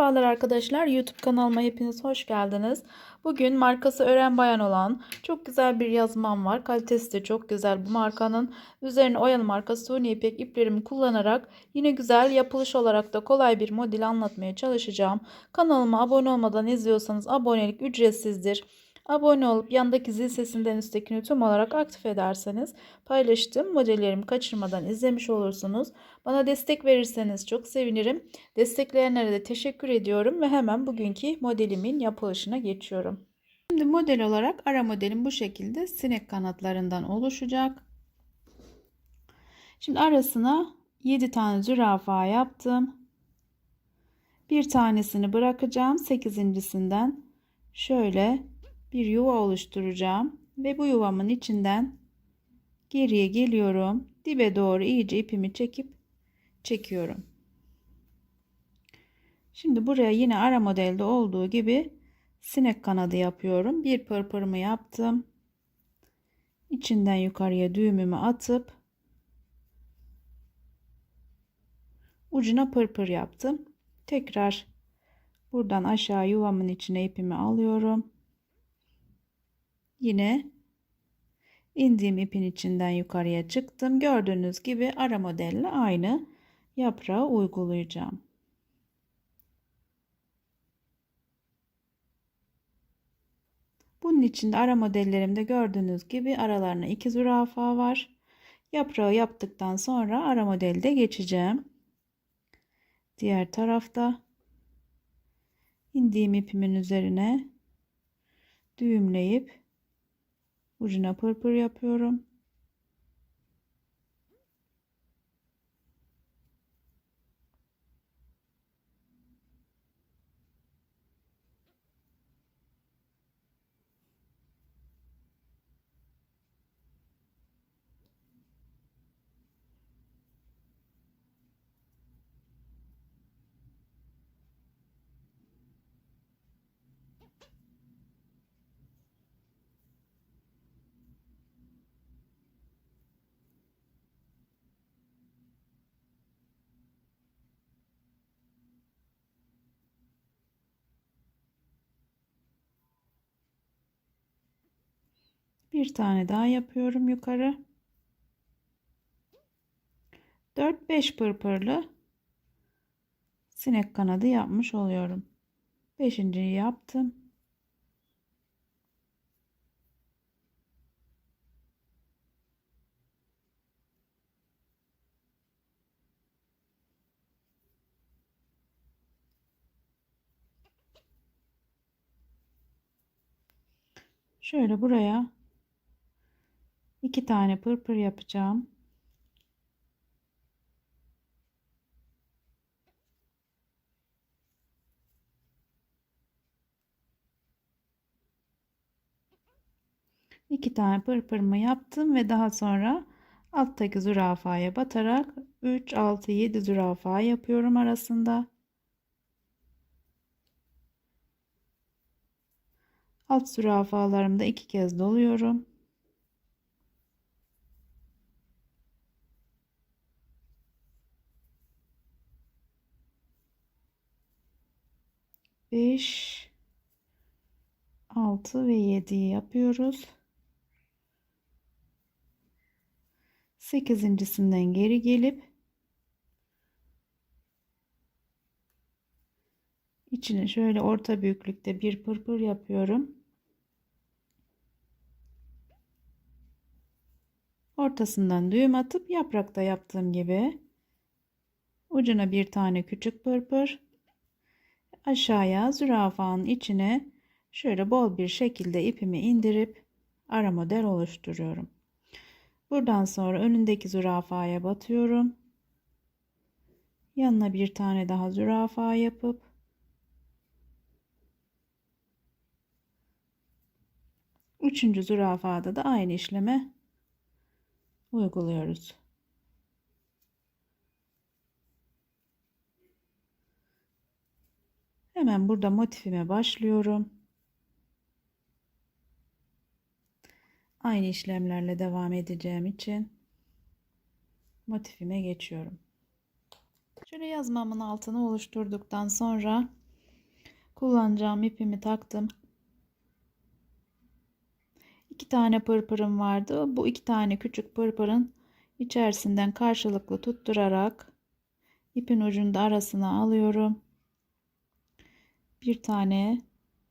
Merhabalar arkadaşlar. YouTube kanalıma hepiniz hoş geldiniz. Bugün markası Ören Bayan olan çok güzel bir yazmam var. Kalitesi de çok güzel bu markanın. Üzerine oyalı marka suni ipek iplerimi kullanarak yine güzel yapılış olarak da kolay bir model anlatmaya çalışacağım. Kanalıma abone olmadan izliyorsanız abonelik ücretsizdir. Abone olup yandaki zil sesinden üsttekini tüm olarak aktif ederseniz paylaştığım modellerimi kaçırmadan izlemiş olursunuz. Bana destek verirseniz çok sevinirim. Destekleyenlere de teşekkür ediyorum ve hemen bugünkü modelimin yapılışına geçiyorum. Şimdi model olarak ara modelim bu şekilde sinek kanatlarından oluşacak. Şimdi arasına 7 tane zürafa yaptım. Bir tanesini bırakacağım. 8.sinden şöyle bir yuva oluşturacağım ve bu yuvamın içinden geriye geliyorum. Dibe doğru iyice ipimi çekip çekiyorum. Şimdi buraya yine ara modelde olduğu gibi sinek kanadı yapıyorum. Bir pırpırımı yaptım. İçinden yukarıya düğümümü atıp ucuna pırpır yaptım. Tekrar buradan aşağı yuvamın içine ipimi alıyorum. Yine indiğim ipin içinden yukarıya çıktım. Gördüğünüz gibi ara modelle aynı yaprağı uygulayacağım. Bunun için de ara modellerimde gördüğünüz gibi aralarına iki zürafa var. Yaprağı yaptıktan sonra ara modelde geçeceğim. Diğer tarafta indiğim ipimin üzerine düğümleyip ucuna pırpır yapıyorum. Bir tane daha yapıyorum yukarı. 4-5 pırpırlı sinek kanadı yapmış oluyorum. Beşinciyi yaptım. Şöyle buraya iki tane pırpır yapacağım. iki tane pırpırımı yaptım ve daha sonra alttaki zürafaya batarak 3 6 7 zürafa yapıyorum arasında. Alt zürafalarımda iki kez doluyorum. Beş, altı ve yedi yapıyoruz. Sekizincisinden geri gelip içine şöyle orta büyüklükte bir pırpır yapıyorum. Ortasından düğüm atıp yaprakta yaptığım gibi ucuna bir tane küçük pırpır aşağıya zürafanın içine şöyle bol bir şekilde ipimi indirip ara model oluşturuyorum. Buradan sonra önündeki zürafaya batıyorum. Yanına bir tane daha zürafa yapıp üçüncü zürafada da aynı işleme uyguluyoruz. Hemen burada motifime başlıyorum. Aynı işlemlerle devam edeceğim için motifime geçiyorum. Şöyle yazmamın altını oluşturduktan sonra kullanacağım ipimi taktım. İki tane pırpırım vardı. Bu iki tane küçük pırpırın içerisinden karşılıklı tutturarak ipin ucunu da arasına alıyorum. Bir tane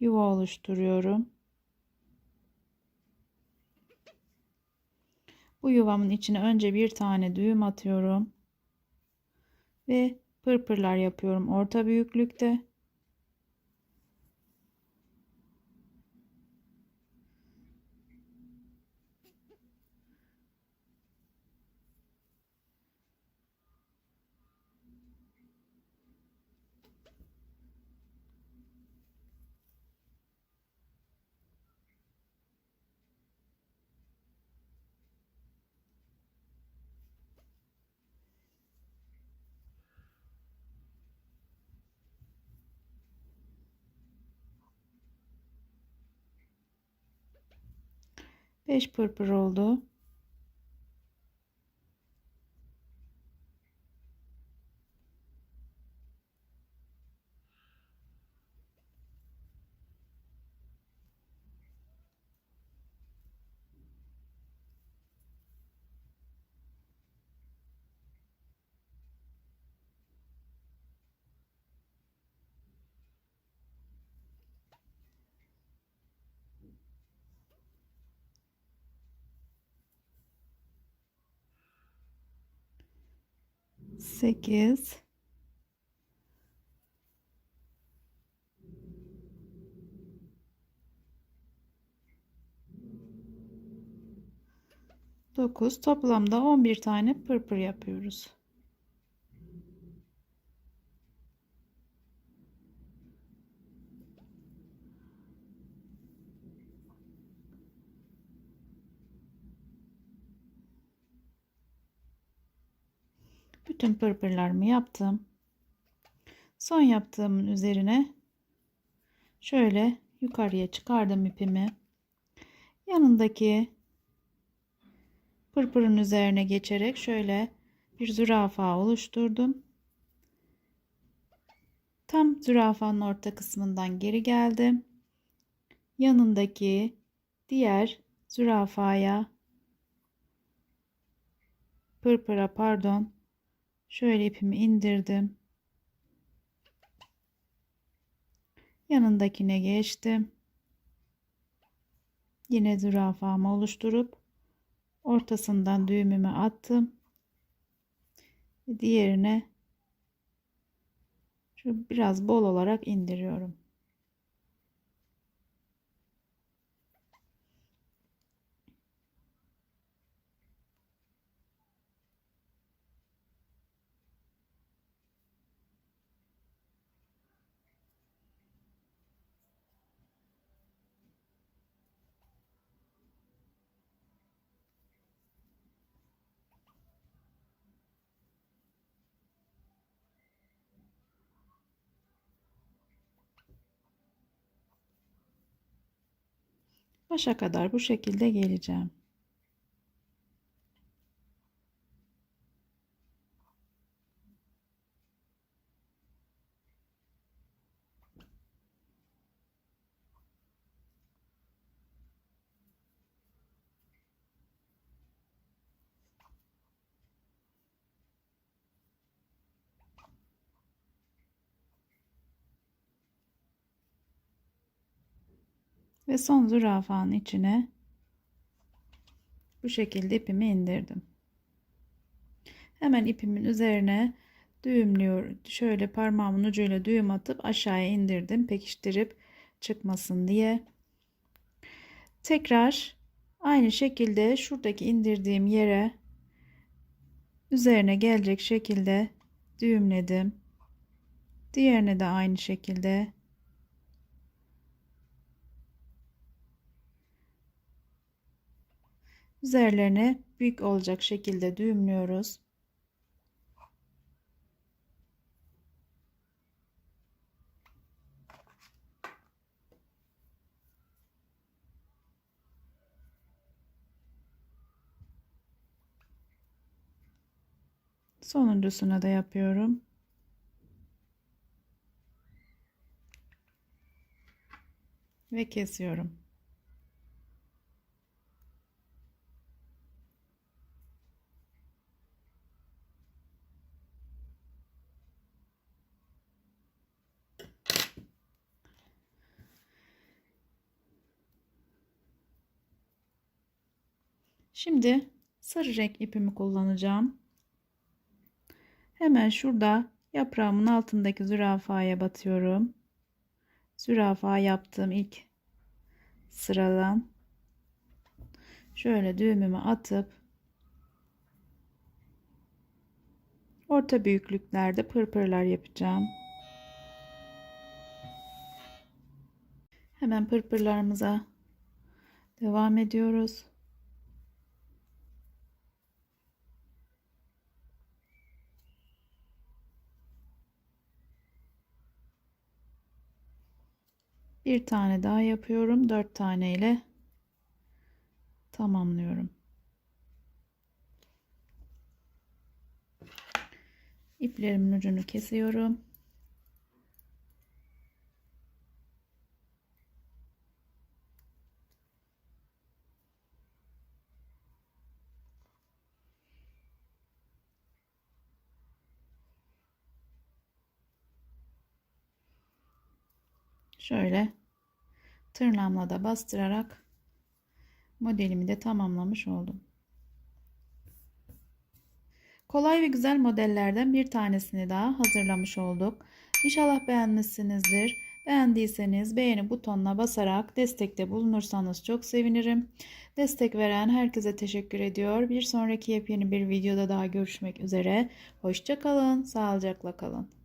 yuva oluşturuyorum. Bu yuvamın içine önce bir tane düğüm atıyorum. Ve pırpırlar yapıyorum orta büyüklükte. Beş pırpır oldu. Sekiz. Dokuz. Toplamda on bir tane pırpır yapıyoruz. Bütün pırpırlarımı yaptım. Son yaptığımın üzerine şöyle yukarıya çıkardım ipimi. Yanındaki pırpırın üzerine geçerek şöyle bir zürafa oluşturdum. Tam zürafanın orta kısmından geri geldim. Yanındaki diğer zürafaya pırpıra pardon Şöyle ipimi indirdim. Yanındakine geçtim. Yine zürafamı oluşturup ortasından düğümümü attım. Diğerine şu biraz bol olarak indiriyorum. Başa kadar bu şekilde geleceğim. Ve son zürafanın içine bu şekilde ipimi indirdim. Hemen ipimin üzerine düğümlüyor. Şöyle parmağımın ucuyla düğüm atıp aşağıya indirdim. Pekiştirip çıkmasın diye. Tekrar aynı şekilde şuradaki indirdiğim yere üzerine gelecek şekilde düğümledim. Diğerine de aynı şekilde Üzerlerine büyük olacak şekilde düğümlüyoruz. Sonuncusuna da yapıyorum. ve kesiyorum. Şimdi sarı renk ipimi kullanacağım. Hemen şurada yaprağımın altındaki zürafaya batıyorum. Zürafa yaptığım ilk sıradan şöyle düğümümü atıp orta büyüklüklerde pırpırlar yapacağım. Hemen pırpırlarımıza devam ediyoruz. Bir tane daha yapıyorum. Dört tane ile tamamlıyorum. İplerimin ucunu kesiyorum. Şöyle tırnağımla da bastırarak modelimi de tamamlamış oldum. Kolay ve güzel modellerden bir tanesini daha hazırlamış olduk. İnşallah beğenmişsinizdir. Beğendiyseniz beğeni butonuna basarak destekte bulunursanız çok sevinirim. Destek veren herkese teşekkür ediyor. Bir sonraki yepyeni bir videoda daha görüşmek üzere. Hoşçakalın, sağlıcakla kalın.